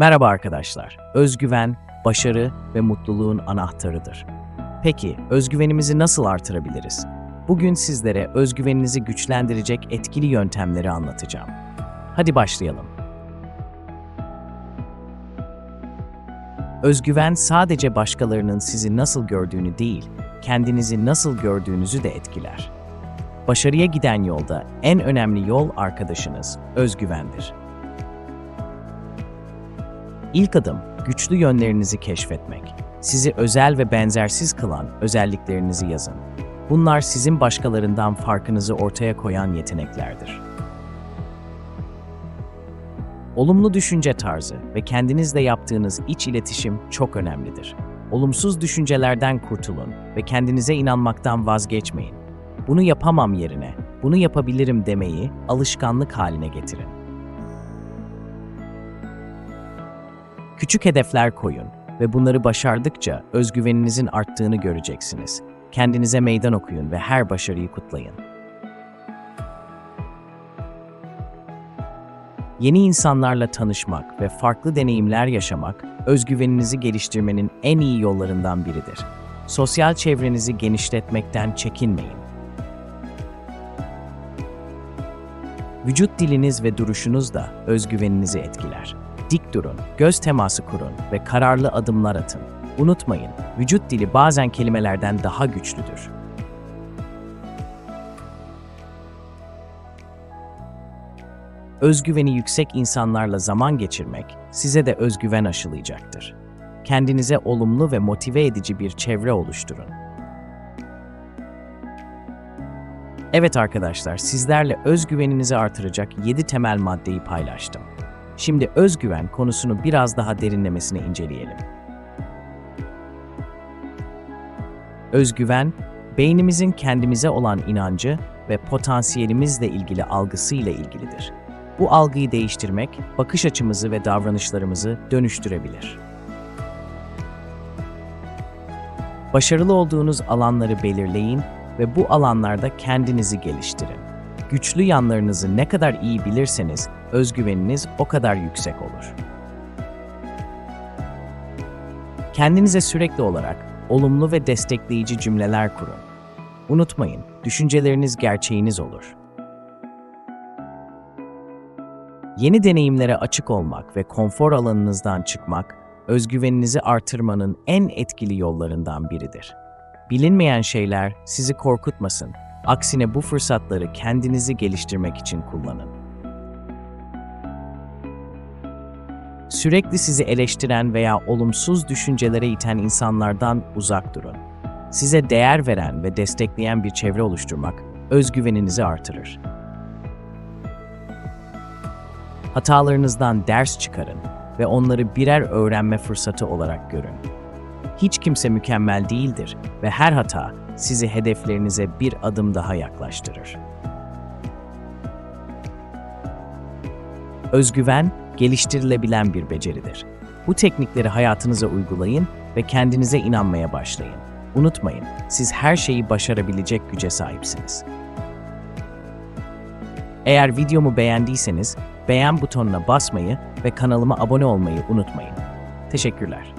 Merhaba arkadaşlar. Özgüven, başarı ve mutluluğun anahtarıdır. Peki, özgüvenimizi nasıl artırabiliriz? Bugün sizlere özgüveninizi güçlendirecek etkili yöntemleri anlatacağım. Hadi başlayalım. Özgüven sadece başkalarının sizi nasıl gördüğünü değil, kendinizi nasıl gördüğünüzü de etkiler. Başarıya giden yolda en önemli yol arkadaşınız özgüvendir. İlk adım güçlü yönlerinizi keşfetmek. Sizi özel ve benzersiz kılan özelliklerinizi yazın. Bunlar sizin başkalarından farkınızı ortaya koyan yeteneklerdir. Olumlu düşünce tarzı ve kendinizle yaptığınız iç iletişim çok önemlidir. Olumsuz düşüncelerden kurtulun ve kendinize inanmaktan vazgeçmeyin. Bunu yapamam yerine, bunu yapabilirim demeyi alışkanlık haline getirin. Küçük hedefler koyun ve bunları başardıkça özgüveninizin arttığını göreceksiniz. Kendinize meydan okuyun ve her başarıyı kutlayın. Yeni insanlarla tanışmak ve farklı deneyimler yaşamak, özgüveninizi geliştirmenin en iyi yollarından biridir. Sosyal çevrenizi genişletmekten çekinmeyin. Vücut diliniz ve duruşunuz da özgüveninizi etkiler. Dik durun, göz teması kurun ve kararlı adımlar atın. Unutmayın, vücut dili bazen kelimelerden daha güçlüdür. Özgüveni yüksek insanlarla zaman geçirmek size de özgüven aşılayacaktır. Kendinize olumlu ve motive edici bir çevre oluşturun. Evet arkadaşlar, sizlerle özgüveninizi artıracak 7 temel maddeyi paylaştım. Şimdi özgüven konusunu biraz daha derinlemesine inceleyelim. Özgüven, beynimizin kendimize olan inancı ve potansiyelimizle ilgili algısıyla ilgilidir. Bu algıyı değiştirmek, bakış açımızı ve davranışlarımızı dönüştürebilir. Başarılı olduğunuz alanları belirleyin ve bu alanlarda kendinizi geliştirin. Güçlü yanlarınızı ne kadar iyi bilirseniz özgüveniniz o kadar yüksek olur. Kendinize sürekli olarak olumlu ve destekleyici cümleler kurun. Unutmayın, düşünceleriniz gerçeğiniz olur. Yeni deneyimlere açık olmak ve konfor alanınızdan çıkmak, özgüveninizi artırmanın en etkili yollarından biridir. Bilinmeyen şeyler sizi korkutmasın. Aksine bu fırsatları kendinizi geliştirmek için kullanın. Sürekli sizi eleştiren veya olumsuz düşüncelere iten insanlardan uzak durun. Size değer veren ve destekleyen bir çevre oluşturmak özgüveninizi artırır. Hatalarınızdan ders çıkarın ve onları birer öğrenme fırsatı olarak görün. Hiç kimse mükemmel değildir ve her hata sizi hedeflerinize bir adım daha yaklaştırır. Özgüven, geliştirilebilen bir beceridir. Bu teknikleri hayatınıza uygulayın ve kendinize inanmaya başlayın. Unutmayın, siz her şeyi başarabilecek güce sahipsiniz. Eğer videomu beğendiyseniz beğen butonuna basmayı ve kanalıma abone olmayı unutmayın. Teşekkürler.